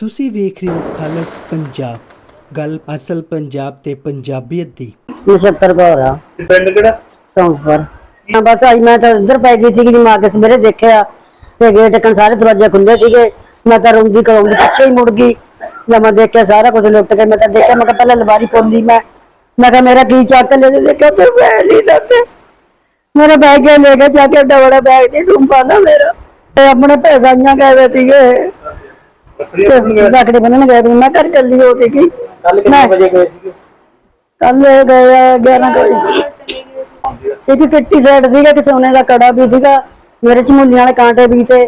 ਤੁਸੀਂ ਵੇਖ ਰਹੇ ਹੋ ਖਾਲਸ ਪੰਜਾਬ। ਗੱਲ ਅਸਲ ਪੰਜਾਬ ਤੇ ਪੰਜਾਬੀਅਤ ਦੀ। ਨਛੱਤਰ ਕੌਰ ਆ। ਪਿੰਡ ਕਿਹੜਾ? ਸੌਂਫਰ। ਹਾਂ ਬਸ ਅੱਜ ਮੈਂ ਤਾਂ ਇੱਧਰ ਪੈ ਗਈ ਸੀ ਕਿ ਮੈਂ ਆ ਕੇ ਸਵੇਰੇ ਦੇਖਿਆ। ਤੇ ਗੇਟ ਕੰਨ ਸਾਰੇ ਦਰਵਾਜ਼ੇ ਖੁੱਲੇ ਸੀਗੇ। ਮੈਂ ਤਾਂ ਰੋਂਦੀ ਕਰਾਉਂਦੀ ਪਿੱਛੇ ਹੀ ਮੁੜ ਗਈ। ਜਦ ਮੈਂ ਦੇਖਿਆ ਸਾਰਾ ਕੁਝ ਲੁੱਟ ਕੇ ਮੈਂ ਤਾਂ ਦੇਖਿਆ ਮੈਂ ਕਿਹਾ ਪਹਿਲਾਂ ਲਵਾਰੀ ਪੋਲੀ ਮੈਂ। ਮੈਂ ਕਿਹਾ ਮੇਰਾ ਕੀ ਚੱਕ ਲੈ? ਦੇ ਦੇਖਿਆ ਤੇ ਬੈਗ ਨਹੀਂ ਲੱਗੇ ਮੇਰਾ ਬੈਗ ਲੈ ਕੇ ਜਾ ਕੇ ਏਡਾ ਬੜਾ ਬੈਗ ਨਹੀਂ ਡੂੰਬਾ ਨਾ ਮੇਰਾ। ਤੇ ਆਪਣੇ ਪੈਗਾਈਆਂ ਗਏ ਸੀਗੇ ਲੱਕੜੀ ਬੰਨਣ ਗਏ ਸੀ, ਮੈਂ ਘਰ ਕੱਲੀ ਹੋ ਸੀਗੀ ਕੱਲ ਕਿੰਨੇ ਵਜੇ ਗਏ ਸੀਗੇ? ਕੱਲ ਗਏ ਆ 11 ਕੁ ਵਜੇ। ਇੱਕ ਕਿੱਟੀ ਸੈੱਟ ਸੀਗਾ ਕਿ ਸੋਨੇ ਦਾ ਕੜਾ ਵੀ ਸੀਗਾ ਮੇਰੇ ਚਮੂਲੀਆਂ ਵਾਲੇ ਕਾਂਟੇ ਵੀ ਤੇ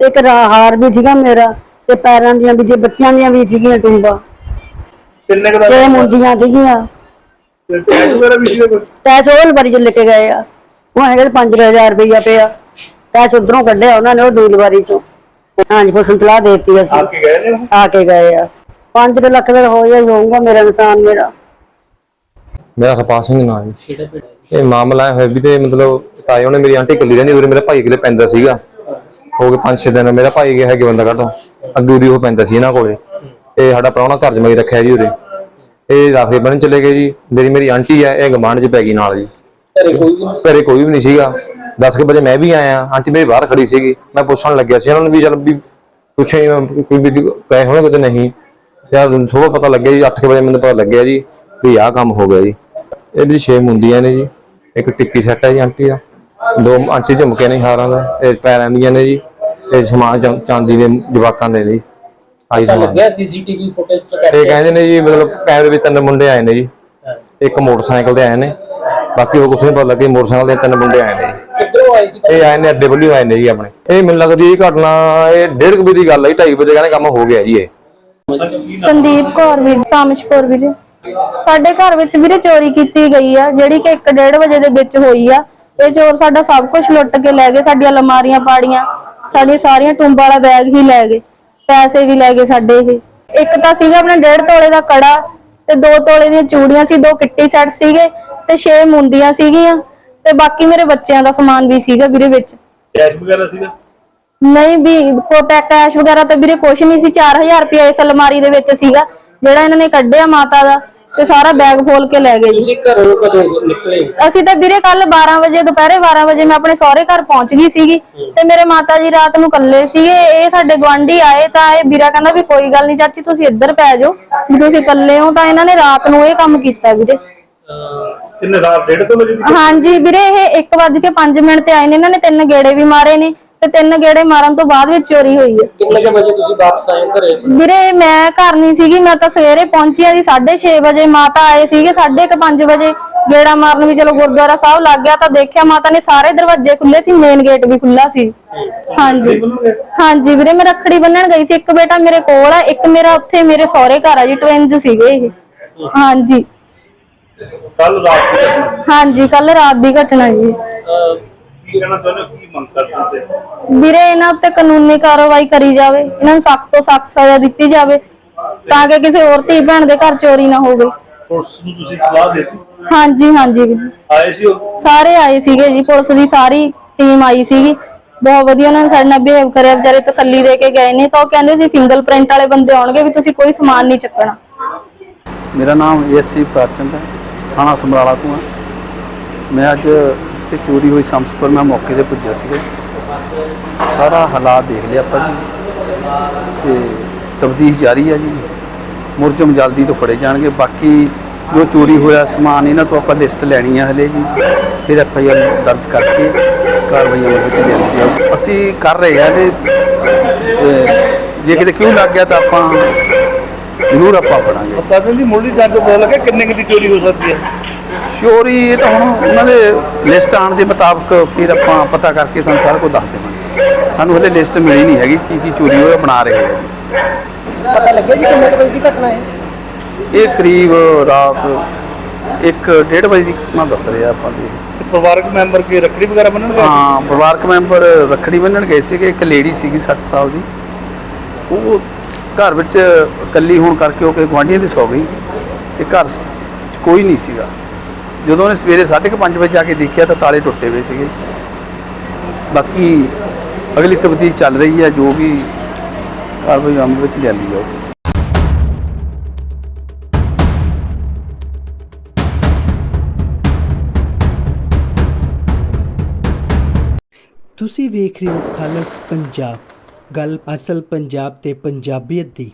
ਇੱਕ ਹਾਰ ਵੀ ਸੀਗਾ ਮੇਰਾ ਤੇ ਪੈਰਾਂ ਦੀਆਂ ਵੀ ਜੇ ਬੱਚਿਆਂ ਦੀਆਂ ਵੀ ਸੀਗੀਆਂ ਟੁੰਬਾਂ। ਕਿੰਨੇ ਕੁ ਦਾ ਤੇ ਮੁੰਡੀਆਂ ਸੀਗੀਆਂ। ਟੈਗ ਵਗੈਰਾ ਵੀ ਸੀਗਾ ਕੋਈ ਕੈਸ਼ ਉਹ ਚ ਲੈ ਕੇ ਗਏ ਆ। ਉਹ ਹੈਗੇ 5000 ਰੁਪਇਆ ਪਿਆ। ਕੈਸ਼ ਉਧਰੋਂ ਕੱਢਿਆ ਉਹਨਾਂ ਨੇ ਉਹ ਦੂਲ ਵਾਰੀ ਚੋਂ। ਹਾਂਜੀ ਪੁਲਿਸ ਨੂੰ ਤਲਾਹ ਦੇਤੀ ਅਸੀਂ। ਕੇ ਗਏ ਨੇ ਉਹ? ਆ ਕੇ ਗਏ ਆ। 5 ਲੱਖ ਦਾ ਹੋ ਜਾਈ ਹੋਊਗਾ ਮੇਰਾ ਨੁਕਸਾਨ ਮੇਰਾ। ਮੇਰਾ ਹਰਪਾਲ ਸਿੰਘ ਨਾਮ ਹੈ ਇਹ ਮਾਮਲਾ ਇਹ ਹੋਇਆ ਵੀ ਤੇ ਮਤਲਬ ਤਾਏ ਉਹਨੇ ਮੇਰੀ ਆਂਟੀ ਇਕੱਲੀ ਰਹਿੰਦੀ ਉਰੇ ਮੇਰਾ ਭਾਈ ਕਿਲੇ ਪੈਂਦਾ ਸੀਗਾ। ਹੋ ਗਏ 5-6 ਦਿਨ ਮੇਰਾ ਭਾਈ ਗਿਆ ਹੈਗੇ ਬੰਦਾ ਕੱਢੋ ਅੱਗੇ ਉਹ ਪੈਂਦਾ ਸੀ ਇਹਨਾਂ ਕੋਲੇ। ਇਹ ਸਾਡਾ ਪ੍ਰਾਹੁਣਾ ਘਰ ਜਮਾਈ ਰੱਖਿਆ ਜੀ ਉਰੇ ਇਹ ਰਾਖੇ ਬੰਨ ਚਲੇ ਗਏ ਜੀ। ਜਿਹੜੀ ਮੇਰੀ ਆਂਟੀ ਹੈ ਇਹ ਗਮਾਂਡ 'ਚ ਪੈ ਗਈ ਨਾਲ ਜੀ। ਘਰੇ ਕੋਈ ਵੀ ਨਹੀਂ ਸੀਗਾ। 10 ਵਜੇ ਮੈਂ ਵੀ ਆਇਆ ਆਂਟੀ ਮੇਰੀ ਬਾਹਰ ਖੜੀ ਸੀਗੀ। ਮੈਂ ਪੁੱਛਣ ਲੱਗਿਆ ਸੀ ਉਹਨਾਂ ਨੂੰ ਵੀ ਚੱਲ ਵੀ ਪੁੱਛੇ ਕੋਈ ਵੀ ਪਏ ਹੋਣੇ ਕਿਤੇ ਨਹੀਂ। ਯਾਰ ਸਵੇਰ ਪਤਾ ਲੱਗਿਆ ਜੀ 8 ਵਜੇ ਮੈਨੂੰ ਪਤਾ ਲੱਗਿਆ ਜੀ ਵੀ ਆਹ ਕੰਮ ਹੋ ਗਿਆ ਜੀ। ਇਹਦੀ ਛੇ ਮੁੰਦੀਆਂ ਨੇ ਜੀ ਇੱਕ ਟਿੱਕੀ ਸੈੱਟ ਹੈ ਜੀ ਆਂਟੀ ਦਾ ਦੋ ਆਂਟੀ ਝੁਮਕੇ ਨੇ ਹਾਰਾਂ ਦਾ ਇਹ ਪੈਰਾਂ ਦੀਆਂ ਨੇ ਜੀ ਤੇ ਸਮਾਨ ਚਾਂਦੀ ਦੇ ਜਵਾਕਾਂ ਦੇ ਜੀ। ਆਈ ਸਮਾਨ। ਲੱਗਿਆ ਸੀਸੀਟੀਵੀ ਫੁਟੇਜ ਚ ਇਹ ਕਹਿੰਦੇ ਨੇ ਜੀ ਮਤਲਬ ਕੈਮਰੇ ਵਿੱਚ ਤਿੰਨ ਮੁੰਡੇ ਆਏ ਨੇ ਜੀ। ਇੱਕ ਮੋਟਰਸਾਈਕਲ ਤੇ ਆਏ ਨੇ ਬਾਕੀ ਉਹ ਕੁਛ ਨਹੀਂ ਪਤਾ ਲੱਗਿਆ ਮੋਟਰਸਾਈਕਲ ਤੇ ਤਿੰਨ ਮੁੰਡੇ ਆਏ ਨੇ ਜੀ। ਕਿੱਧਰੋਂ ਸੀ ਇਹ ਆਏ ਨੇ ਅੱਡੇ ਵੱਲੋਂ ਆਏ ਨੇ ਜੀ ਆਪਣੇ। ਇਹ ਮੈਨੂੰ ਲੱਗਦੀ ਇਹ ਘਟਨਾ ਇਹ ਡੇਢ ਕੁ ਵਜੇ ਦੀ ਗੱਲ ਹੈ 2:30 ਵਜੇ ਕਹਿੰਦੇ ਕੰਮ ਹੋ ਗਿਆ ਜੀ ਇਹ। ਸੰਦੀਪ ਕੌਰ ਵੀਰ ਸਾਮਿਸ਼ਪੁਰ ਵੀਰੇ। ਸਾਡੇ ਘਰ ਵਿੱਚ ਵੀਰੇ ਚੋਰੀ ਕੀਤੀ ਗਈ ਆ ਜਿਹੜੀ ਕਿ 1:30 ਵਜੇ ਦੇ ਵਿੱਚ ਹੋਈ ਆ। ਇਹ ਚੋਰ ਸਾਡਾ ਸਭ ਕੁਝ ਲੁੱਟ ਕੇ ਲੈ ਗਏ ਸਾਡੀਆਂ ਅਲਮਾਰੀਆਂ ਪਾੜੀਆਂ ਸਾਡੀਆਂ ਸਾਰੀਆਂ ਟੁੰਬਾਂ ਵਾਲਾ ਬੈਗ ਹੀ ਲੈ ਗਏ ਪੈਸੇ ਵੀ ਲੈ ਗਏ ਸਾਡੇ ਇਹ। ਇੱਕ ਤਾਂ ਸੀਗਾ ਆਪਣਾ 1.5 ਤੋਲੇ ਦਾ ਕੜਾ ਤੇ 2 ਤੋਲੇ ਦੀਆਂ ਚੂੜੀਆਂ ਸੀ ਦੋ ਕਿੱਟੀ ਸੈੱਟ ਸੀਗੇ ਤੇ 6 ਮੁੰਦੀਆਂ ਸੀਗੀਆਂ। ਤੇ ਬਾਕੀ ਮੇਰੇ ਬੱਚਿਆਂ ਦਾ ਸਮਾਨ ਵੀ ਸੀਗਾ ਵੀਰੇ ਵਿੱਚ। ਕੈਸ਼ ਵਗੈਰਾ ਸੀਗਾ? ਨਹੀਂ ਵੀ ਕੋਟਾ ਕੈਸ਼ ਵਗੈਰਾ ਤਾਂ ਵੀਰੇ ਕੁਛ ਨਹੀਂ ਸੀ 4000 ਰੁਪਏ ਇਸ ਅਲਮਾਰੀ ਦੇ ਵਿੱਚ ਸੀਗਾ ਜਿਹੜਾ ਇਹਨਾਂ ਨੇ ਕੱਢਿਆ ਮਾਤਾ ਦਾ ਤੇ ਸਾਰਾ ਬੈਗ ਫੋਲ ਕੇ ਲੈ ਗਏ ਜੀ। ਤੁਸੀਂ ਘਰੋਂ ਕਦੋਂ ਨਿਕਲੇ? ਅਸੀਂ ਤਾਂ ਵੀਰੇ ਕੱਲ 12 ਵਜੇ ਦੁਪਹਿਰੇ 12 ਵਜੇ ਮੈਂ ਆਪਣੇ ਸਹੁਰੇ ਘਰ ਪਹੁੰਚ ਗਈ ਸੀਗੀ ਤੇ ਮੇਰੇ ਮਾਤਾ ਜੀ ਰਾਤ ਨੂੰ ਇਕੱਲੇ ਸੀਗੇ ਇਹ ਸਾਡੇ ਗਵਾਂਢੀ ਆਏ ਤਾਂ ਇਹ ਵੀਰਾ ਕਹਿੰਦਾ ਵੀ ਕੋਈ ਗੱਲ ਨਹੀਂ ਚਾਚੀ ਤੁਸੀਂ ਇੱਧਰ ਪੈ ਜਾਓ ਵੀ ਤੁਸੀਂ ਇਕੱਲੇ ਹੋ ਤਾਂ ਇਹਨਾਂ ਨੇ ਰਾਤ ਨੂੰ ਇਹ ਕੰਮ ਕੀਤਾ ਵੀਰੇ। ਕਿੰਨੇ ਰਾਤ ਡੇਢ ਤੋਂ ਵਜੇ ਦੀ ਹਾਂਜੀ ਵੀਰੇ ਇਹ 1:05 ਮਿੰਟ ਤੇ ਆਏ ਨੇ। ਇਹਨਾਂ ਨੇ ਤਿੰਨ ਗੇੜੇ ਵੀ ਮਾਰੇ ਨੇ ਤੇ ਤਿੰਨ ਗੇੜੇ ਮਾਰਨ ਤੋਂ ਬਾਅਦ ਵਿੱਚ ਚੋਰੀ ਹੋਈ ਹੈ। ਕਿੰਨੇ ਕੁ ਵਜੇ ਤੁਸੀਂ ਵਾਪਸ ਆਏ ਘਰੇ? ਵੀਰੇ ਮੈਂ ਘਰ ਨਹੀਂ ਸੀਗੀ ਮੈਂ ਤਾਂ ਸਵੇਰੇ ਪਹੁੰਚੀ ਆ ਜੀ 6:30 ਵਜੇ ਮਾਤਾ ਆਏ ਸੀਗੇ 5:30 ਵਜੇ ਗੇੜਾ ਮਾਰਨ ਵੀ ਚਲੋ ਗੁਰਦੁਆਰਾ ਸਾਹਿਬ ਲੱਗ ਗਿਆ ਤਾਂ ਦੇਖਿਆ ਮਾਤਾ ਨੇ ਸਾਰੇ ਦਰਵਾਜ਼ੇ ਖੁੱਲੇ ਸੀ ਮੇਨ ਗੇਟ ਵੀ ਖੁੱਲਾ ਸੀ। ਹਾਂਜੀ। ਹਾਂਜੀ ਵੀਰੇ ਮੈਂ ਰੱਖੜੀ ਬੰਨਣ ਗਈ ਸੀ ਇੱਕ ਬੇਟਾ ਮੇਰੇ ਕੋਲ ਆ ਇੱਕ ਮੇਰਾ ਉੱਥੇ ਮੇਰੇ ਸਹੁਰੇ ਘਰ ਆ ਜੀ ਟਵਿੰਜ ਸੀਗੇ ਇਹ। ਹਾਂਜੀ। ਕੱਲ ਰਾਤ ਦੀ ਘਟਨਾ। ਹਾਂਜੀ ਕੱਲ ਰਾਤ ਦੀ ਘਟਨਾ ਜੀ। ਕੀ ਕਹਿਣਾ ਚਾਹੁੰਦੇ ਹੋ? ਕੀ ਮੰਗ ਕਰਦੇ ਹੋ? ਵੀਰੇ ਇਹਨਾਂ ਉੱਤੇ ਕਾਨੂੰਨੀ ਕਾਰਵਾਈ ਕਰੀ ਜਾਵੇ। ਇਹਨਾਂ ਨੂੰ ਸਖਤ ਤੋਂ ਸਖਤ ਸਜ਼ਾ ਦਿੱਤੀ ਜਾਵੇ ਤਾਂ ਕਿ ਕਿਸੇ ਹੋਰ ਧੀ ਭੈਣ ਦੇ ਘਰ ਚੋਰੀ ਨਾ ਹੋਵੇ। ਪੁਲਿਸ ਨੂੰ ਤੁਸੀਂ ਸਲਾਹ ਦਿੱਤੀ? ਹਾਂਜੀ ਹਾਂਜੀ ਵੀਰੇ। ਆਏ ਸੀ ਉਹ? ਸਾਰੇ ਆਏ ਸੀਗੇ ਜੀ ਪੁਲਿਸ ਦੀ ਸਾਰੀ ਟੀਮ ਆਈ ਸੀਗੀ। ਬਹੁਤ ਵਧੀਆ ਉਹਨਾਂ ਨੇ ਸਾਡੇ ਨਾਲ ਬਿਹੇਵ ਕਰਿਆ ਵਿਚਾਰੇ ਤਸੱਲੀ ਦੇ ਕੇ ਗਏ ਨੇ। ਤਾਂ ਉਹ ਕਹਿੰਦੇ ਸੀ ਫਿੰਗਰਪ੍ਰਿੰਟ ਵਾਲੇ ਬੰਦੇ ਆਉਣਗੇ ਵੀ ਤੁਸੀਂ ਕੋਈ ਸਮਾਨ ਨਹੀਂ ਚੱਕਣਾ। ਮੇਰਾ ਨਾਮ ਏਐਸਸੀ ਪ੍ਰਚੰਦ ਹੈ। ਥਾਣਾ ਸਮਰਾਲਾ ਤੋਂ ਹਾਂ ਮੈਂ ਅੱਜ ਇੱਥੇ ਚੋਰੀ ਹੋਈ ਸੰਸਪਰ ਮੈਂ ਮੌਕੇ ਤੇ ਪੁੱਜਿਆ ਸੀਗਾ। ਸਾਰਾ ਹਾਲਾਤ ਦੇਖ ਲਿਆ ਆਪਾਂ ਜੀ। ਤੇ ਤਬਦੀਸ਼ ਜਾਰੀ ਹੈ ਜੀ। ਮੁਰਜਮ ਜਲਦੀ ਤੋਂ ਫੜੇ ਜਾਣਗੇ। ਬਾਕੀ ਜੋ ਚੋਰੀ ਹੋਇਆ ਸਮਾਨ ਇਹਨਾਂ ਤੋਂ ਆਪਾਂ ਲਿਸਟ ਲੈਣੀ ਹੈ ਹਲੇ ਜੀ। ਫਿਰ ਐਫ ਆਈ ਆਰ ਦਰਜ ਕਰਕੇ ਕਾਰਵਾਈਆਂ ਵਿੱਚ ਲਿਆਂਦੀ ਜਾਊ ਅਸੀਂ ਕਰ ਰਹੇ ਹਾਂ ਹਲੇ ਜੇ ਕਿਤੇ ਕਿਉਂ ਲੱਗ ਗਿਆ ਤਾਂ ਆਪਾਂ ਜ਼ਰੂਰ ਆਪਾਂ ਫੜਾਂਗੇ ਪਤਾ ਨਹੀਂ ਮੁੱਢਲੀ ਜਾਂਚ ਤੋਂ ਪਤਾ ਲੱਗਾ ਕਿੰਨੇ ਕੁ ਦੀ ਚੋਰੀ ਹੋ ਸਕਦੀ ਹੈ। ਚੋਰੀ ਇਹ ਤਾਂ ਹੁਣ ਉਹਨਾਂ ਦੇ ਲਿਸਟ ਆਉਣ ਦੇ ਮੁਤਾਬਕ ਫਿਰ ਆਪਾਂ ਪਤਾ ਕਰਕੇ ਤੁਹਾਨੂੰ ਸਾਰਾ ਕੁਝ ਦੱਸ ਦੇਵਾਂਗੇ। ਸਾਨੂੰ ਹਲੇ ਲਿਸਟ ਮਿਲੀ ਨਹੀਂ ਹੈਗੀ ਕੀ ਕੀ ਚੋਰੀ ਹੋਇਆ ਬਣਾ ਰਹੇ ਜੀ ਪਤਾ ਲੱਗਿਆ ਜੀ ਕਿੰਨੇ ਕੁ ਵਜੇ ਦੀ ਘਟਨਾ ਹੈ? ਇਹ ਕਰੀਬ ਰਾਤ 1:30 ਵਜੇ ਦੀ ਘਟਨਾ ਦੱਸ ਰਿਹਾ ਆਪਾਂ ਦੀ ਤੇ ਪਰਿਵਾਰਕ ਮੈਂਬਰ ਕੀ ਰੱਖੜੀ ਵਗੈਰਾ ਬੰਨਣ ਗਏ? ਹਾਂ ਪਰਿਵਾਰਕ ਮੈਂਬਰ ਰੱਖੜੀ ਬੰਨਣ ਗਏ ਸੀਗੇ ਇੱਕ ਲੇਡੀ ਸੀਗੀ 60 ਸਾਲ ਦੀ। ਉਹ ਘਰ ਵਿੱਚ ਇਕੱਲੀ ਹੋਣ ਕਰਕੇ ਉਹ ਕਿ ਗੁਆਂਢੀਆਂ ਦੀ ਸੌ ਗਈ ਤੇ ਘਰ 'ਚ ਕੋਈ ਨਹੀਂ ਸੀਗਾ। ਜਦੋਂ ਉਹਨੇ ਸਵੇਰੇ 5:30 ਵਜੇ ਜਾ ਕੇ ਦੇਖਿਆ ਤਾਂ ਤਾਲੇ ਟੁੱਟੇ ਹੋਏ ਸੀਗੇ। ਬਾਕੀ ਅਗਲੀ ਤਬਦੀਲ ਚੱਲ ਰਹੀ ਹੈ, ਜੋ ਵੀ ਕਾਰਵਾਈ ਅਮਲ ਵਿੱਚ ਲਿਆਂਦੀ ਜਾਊਗੀ ਤੁਸੀਂ ਵੇਖ ਰਹੇ ਹੋ ਖਾਲਸ ਪੰਜਾਬ। ਗੱਲ ਅਸਲ ਪੰਜਾਬ ਤੇ ਪੰਜਾਬੀਅਤ ਦੀ।